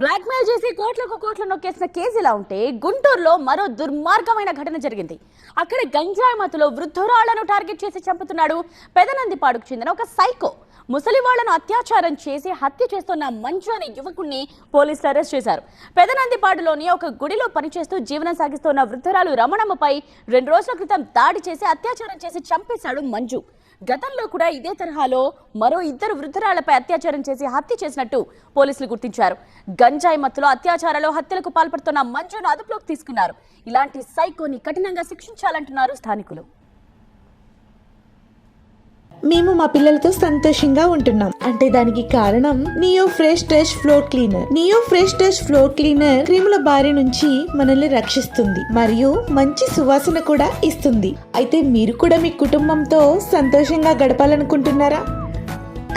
Blackmail చేసి కోట్లకు కోట్లు నొక్కేసిన కేసు ఇలా ఉంటే గుంటూరులో మరో దుర్మార్గమైన ఘటన జరిగింది. అక్కడ గంజాయి మతులో వృద్ధురాళ్ళను టార్గెట్ చేసి చంపుతున్నాడు పెదనందిపాడుకు చెందిన ఒక సైకో. ముసలి వాళ్ళను అత్యాచారం చేసి హత్య చేస్తున్న మంచు అనే యువకుణ్ణి పోలీసులు అరెస్ట్ చేశారు. పెదనందిపాడులోని ఒక గుడిలో పనిచేస్తూ జీవనం సాగిస్తున్న వృద్ధురాలు రమణమ్మపై రెండు రోజుల క్రితం దాడి చేసి అత్యాచారం చేసి చంపేశాడు మంజు. గతంలో కూడా ఇదే తరహాలో మరో ఇద్దరు వృద్ధురాలపై అత్యాచారం చేసి హత్య చేసినట్టు పోలీసులు గుర్తించారు. గంజాయి మత్తులో అత్యాచారాలు హత్యలకు పాల్పడుతున్న మంజును అదుపులోకి తీసుకున్నారు. ఇలాంటి సైకోని కఠినంగా శిక్షించాలంటున్నారు స్థానికులు. మేము మా పిల్లలతో సంతోషంగా ఉంటున్నాం. అంటే దానికి కారణం Neo Fresh Touch floor cleaner Neo Fresh Touch floor cleaner క్రిముల బారి నుంచి మనల్ని రక్షిస్తుంది మరియు మంచి సువాసన కూడా ఇస్తుంది. అయితే మీరు కూడా మీ కుటుంబంతో సంతోషంగా గడపాలనుకుంటున్నారా?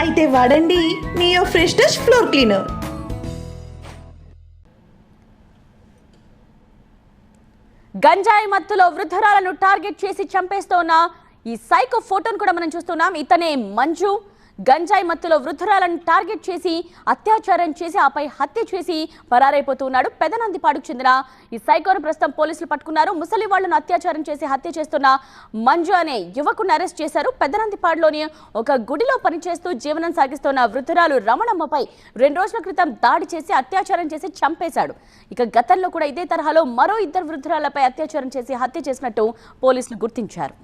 అయితే వాడండి Neo Fresh Touch floor cleaner గంజాయి మత్తులో వృద్ధురాలను టార్గెట్ చేసి చంపేస్తోన్న ఈ సైకో ఫోటోను కూడా మనం చూస్తున్నాం. ఇతనే మంజు గంజాయి మత్తులో వృద్ధురాలను టార్గెట్ చేసి అత్యాచారం చేసి ఆపై హత్య చేసి పరారైపోతున్నాడు. పెదనందిపాడుకు చెందిన ఈ సైకోను ప్రస్తుతం పోలీసులు పట్టుకున్నారు. ముసలి వాళ్ళను అత్యాచారం చేసి హత్య చేస్తున్న మంజు అనే యువకుని అరెస్ట్ చేశారు. పెదనందిపాడులోని ఒక గుడిలో పనిచేస్తూ జీవనం సాగిస్తున్న వృద్ధురాలు రమణమ్మపై రెండు రోజుల క్రితం దాడి చేసి అత్యాచారం చేసి చంపేశాడు. ఇక గతంలో కూడా ఇదే తరహాలో మరో ఇద్దరు వృద్ధురాలపై అత్యాచారం చేసి హత్య చేసినట్టు పోలీసులు గుర్తించారు.